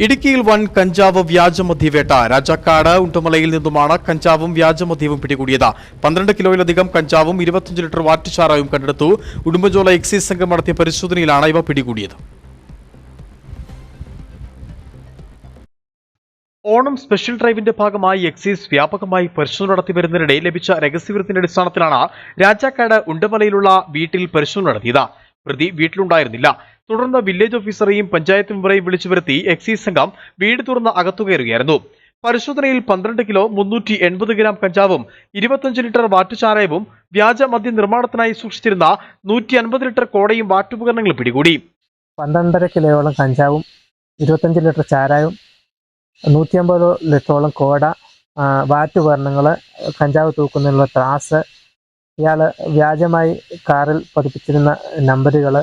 ഇടുക്കിയിൽ വൻ കഞ്ചാവ് വ്യാജമദ്യവേട്ട രാജാക്കാട് ഉണ്ടുമലയിൽ നിന്നുമാണ് കഞ്ചാവും വ്യാജമദ്യവും പിടികൂടിയത്. പന്ത്രണ്ട് കിലോയിലധികം കഞ്ചാവും ഇരുപത്തിയഞ്ച് ലിറ്റർ വാറ്റുചാറായും കണ്ടെടുത്തു. ഉടുമ്പൻചോല എക്സൈസ് സംഘം നടത്തിയ പരിശോധനയിലാണ് ഇവ പിടികൂടിയത്. ഓണം സ്പെഷ്യൽ ഡ്രൈവിന്റെ ഭാഗമായി എക്സൈസ് വ്യാപകമായി പരിശോധന നടത്തി വരുന്നതിനിടെ ലഭിച്ച രഹസ്യവിവരത്തിന്റെ അടിസ്ഥാനത്തിലാണ് രാജാക്കാട് ഉണ്ടമലയിലുള്ള വീട്ടിൽ പരിശോധന നടത്തിയത്. പ്രതി വീട്ടിലുണ്ടായിരുന്നില്ല. തുടർന്ന് വില്ലേജ് ഓഫീസറെയും പഞ്ചായത്ത് മെമ്പറെയും വിളിച്ചു വരുത്തി എക്സൈസ് സംഘം വീട് തുറന്ന് അകത്തു കയറുകയായിരുന്നു പരിശോധനയിൽ പന്ത്രണ്ട് കിലോ മുന്നൂറ്റി എൺപത് ഗ്രാം കഞ്ചാവും ഇരുപത്തഞ്ച് ലിറ്റർ വാറ്റുചാരായവും വ്യാജ മദ്യ നിർമ്മാണത്തിനായി സൂക്ഷിച്ചിരുന്ന നൂറ്റി അൻപത് ലിറ്റർ കോടയും വാറ്റുപകരണങ്ങളും പിടികൂടി. പന്ത്രണ്ടര കിലോയോളം കഞ്ചാവും ഇരുപത്തഞ്ച് ലിറ്റർ ചാരായവും നൂറ്റി അമ്പത് ലിറ്ററോളം കോട വാറ്റുപകരണങ്ങൾ കഞ്ചാവ് തൂക്കുന്നതിനുള്ള ത്രാസ് ഇയാൾ വ്യാജമായി കാറിൽ പതിപ്പിച്ചിരുന്ന നമ്പറുകൾ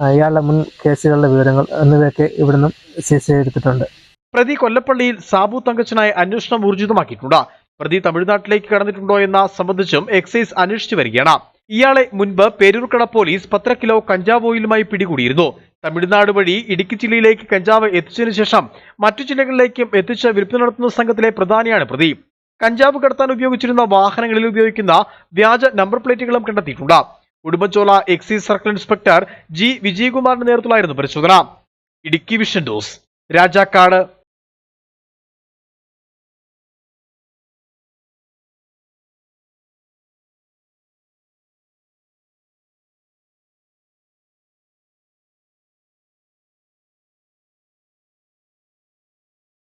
ഇയാളുടെ മുൻ കേസുകളുടെ വിവരങ്ങൾ എന്നിവയൊക്കെ ഇവിടുന്ന് സീസ് ചെയ്തെടുത്തിട്ടുണ്ട് പ്രതി കൊല്ലപ്പള്ളിയിൽ സാബു തങ്കച്ചനായി അന്വേഷണം ഊർജിതമാക്കിയിട്ടുണ്ട്. പ്രതി തമിഴ്നാട്ടിലേക്ക് കടന്നിട്ടുണ്ടോ എന്ന സംബന്ധിച്ചും എക്സൈസ് അന്വേഷിച്ചു വരികയാണ്. ഇയാളെ മുൻപ് പേരൂർക്കട പോലീസ് പത്ര കിലോ കഞ്ചാവ് ഓയിലുമായി പിടികൂടിയിരുന്നു. തമിഴ്നാട് വഴി ഇടുക്കി ജില്ലയിലേക്ക് കഞ്ചാവ് എത്തിച്ചതിനു ശേഷം മറ്റു ജില്ലകളിലേക്കും എത്തിച്ച് വിൽപ്പന നടത്തുന്ന സംഘത്തിലെ പ്രധാനിയാണ് പ്രതി. കഞ്ചാവ് കടത്താൻ ഉപയോഗിച്ചിരുന്ന വാഹനങ്ങളിൽ ഉപയോഗിക്കുന്ന വ്യാജ നമ്പർ പ്ലേറ്റുകളും കണ്ടെത്തിയിട്ടുണ്ട്. Udumbanchola excise circle inspector G വിജയകുമാറിന്റെ നേതൃത്വത്തിലായിരുന്നു പരിശോധന. ഇടുക്കി വിഷൻ ഡോസ് രാജാക്കാട്.